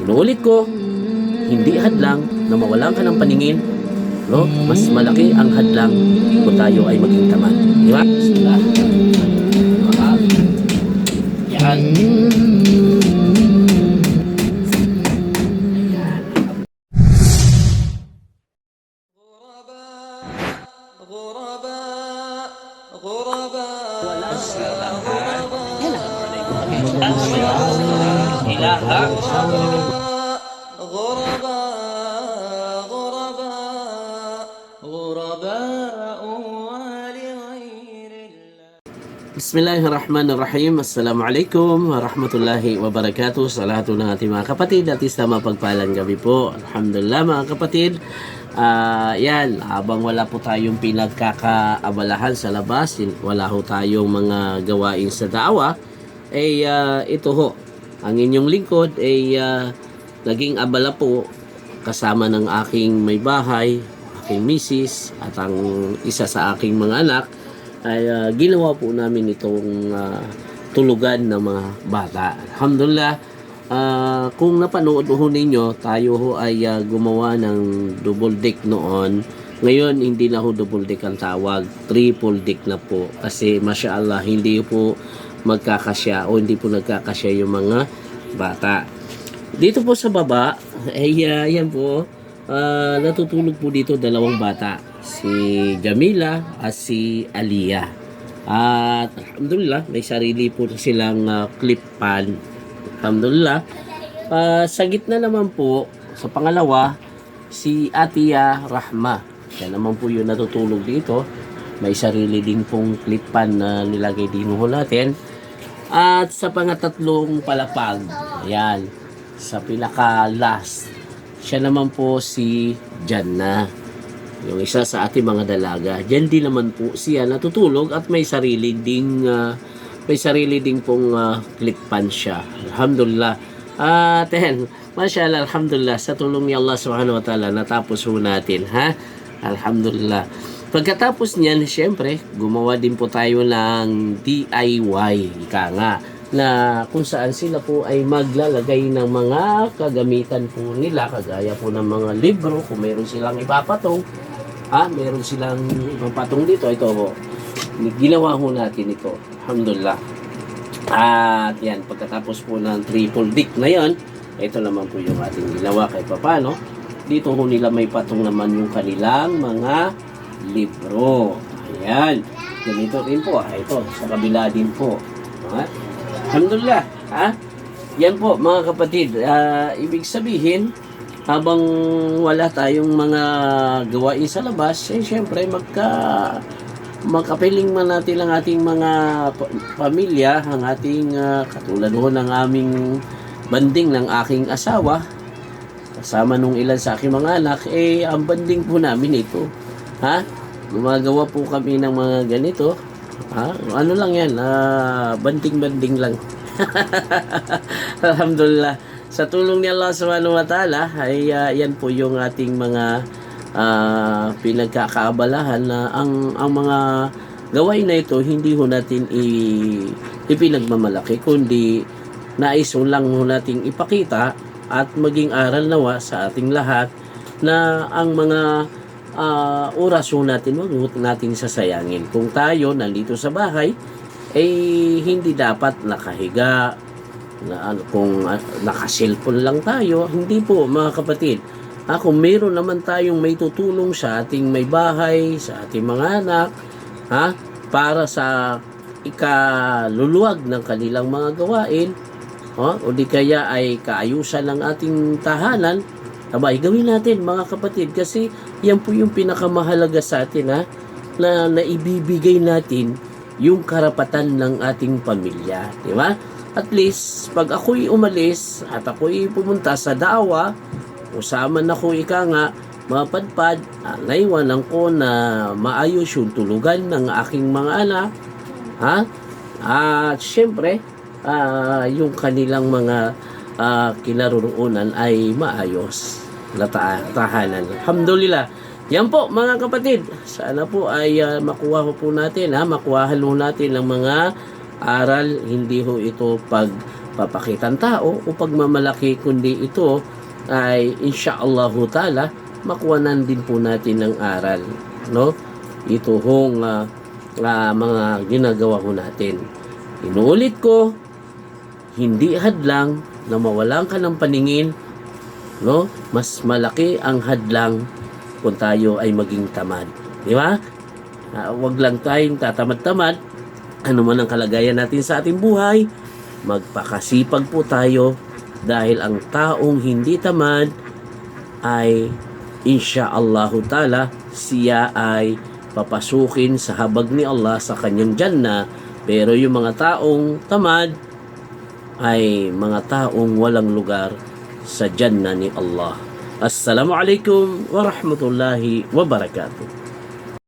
Inuulit ko, hindi hadlang na mawalan ka ng paningin no? mas malaki ang hadlang kung tayo ay maging tamad. Di ba? Yan. Hello. غرباء Ilaha. غرباء غرباء غرباء ولغير الله Bismillahirrahmanirrahim. Assalamualaikum warahmatullahi wabarakatuh. Sa lahat po ng ating mga kapatid at isa mapagpalang gabi po. Alhamdulillah mga kapatid. Ah, yan, habang wala po tayong pinagkakaabalahan sa labas, hin- wala ho tayong mga gawain sa dawa, eh ah, ito ho, ang inyong lingkod ay ah, naging abala po kasama ng aking may bahay, aking misis at ang isa sa aking mga anak ay ah, ginawa po namin itong ah, tulugan ng mga bata. Alhamdulillah, ah, kung napanood ho ninyo, tayo ho ay ah, gumawa ng double deck noon. Ngayon, hindi na ho double deck ang tawag, triple deck na po. Kasi, masya Allah, hindi po magkakasya o hindi po nagkakasya yung mga bata. Dito po sa baba, ay ah, yan po, ah, natutulog po dito dalawang bata. Si Jamila at si Aliyah. At alhamdulillah, may sarili po silang ah, clip pan. Alhamdulillah. Ah, sa gitna naman po, sa pangalawa, si Atia Rahma. Yan naman po yung natutulog dito. May sarili din pong clip pan na nilagay din ho natin. At sa pangatlong palapag, ayan, sa pinaka last, siya naman po si Janna. Yung isa sa ating mga dalaga. Diyan din naman po siya natutulog at may sarili ding ah, may sarili ding pong uh, clip pan siya. Alhamdulillah. At uh, mashallah, alhamdulillah, sa tulong ni Allah subhanahu wa ta'ala, natapos ho natin, ha? Alhamdulillah. Pagkatapos niyan, syempre, gumawa din po tayo ng DIY, ika nga, na kung saan sila po ay maglalagay ng mga kagamitan po nila, kagaya po ng mga libro, kung meron silang ipapatong, ha, meron silang patong dito, ito ho, ginawa ho natin ito, alhamdulillah. At yan, pagkatapos po ng triple dick na yan, ito naman po yung ating ginawa kahit papano. Dito ho nila may patong naman yung kanilang mga libro. Ayan. Ganito rin po. Ah, Ito, sa kabila din po. Ha? Alhamdulillah. Ha? Yan po, mga kapatid. Ah, ibig sabihin, habang wala tayong mga gawain sa labas, eh, syempre, magka makapiling man natin ang ating mga pa- pamilya, ang ating ah, katulad ho ng aming banding ng aking asawa, kasama nung ilan sa aking mga anak, eh, ang banding po namin ito. Ha? Gumagawa po kami ng mga ganito. Ha? Ano lang yan? Ah, banding-banding lang. Alhamdulillah. Sa tulong ni Allah subhanahu wa ta'ala, ay ah, yan po yung ating mga ah, pinagkakaabalahan na ang, ang mga gawain na ito, hindi ho natin i, ipinagmamalaki, kundi nais lang ho nating ipakita at maging aral nawa sa ating lahat na ang mga ah, oras ho natin, huwag natin sasayangin. Kung tayo nandito sa bahay, eh hindi dapat nakahiga, na ano, kung uh, naka-cellphone lang tayo, hindi po mga kapatid. Ah, kung meron naman tayong may tutulong sa ating may bahay, sa ating mga anak, ha, para sa ikaluluwag ng kanilang mga gawain, ha, o di kaya ay kaayusan ng ating tahanan, abay, gawin natin mga kapatid kasi yan po yung pinakamahalaga sa atin ha, na naibibigay natin yung karapatan ng ating pamilya, di ba? At least, pag ako'y umalis at ako'y pumunta sa dawa, usaman ako ika nga, mapadpad, ah, naiwanan ko na maayos yung tulugan ng aking mga anak, ha? At syempre, ah, yung kanilang mga ah, kinaroroonan ay maayos na ta- tahanan. Alhamdulillah. Yan po mga kapatid. Sana po ay ah, makuha ko po natin ha, makuha ho natin ng mga aral, hindi ho ito pag pagpapakitang tao o pagmamalaki kundi ito ay insyaallahu ta'ala makuwanan din po natin ng aral no ito hong ah, ah, mga ginagawa ko natin inuulit ko hindi hadlang na mawalan ka ng paningin no? Mas malaki ang hadlang kung tayo ay maging tamad. Di ba? Ah, wag lang tayong tatamad-tamad. Ano man ang kalagayan natin sa ating buhay magpakasipag po tayo dahil ang taong hindi tamad ay insya Allahu ta'ala siya ay papasukin sa habag ni Allah sa kanyang Jannah. Pero yung mga taong tamad ay mga taong walang lugar sa Jannah ni Allah Assalamualaikum warahmatullahi wabarakatuh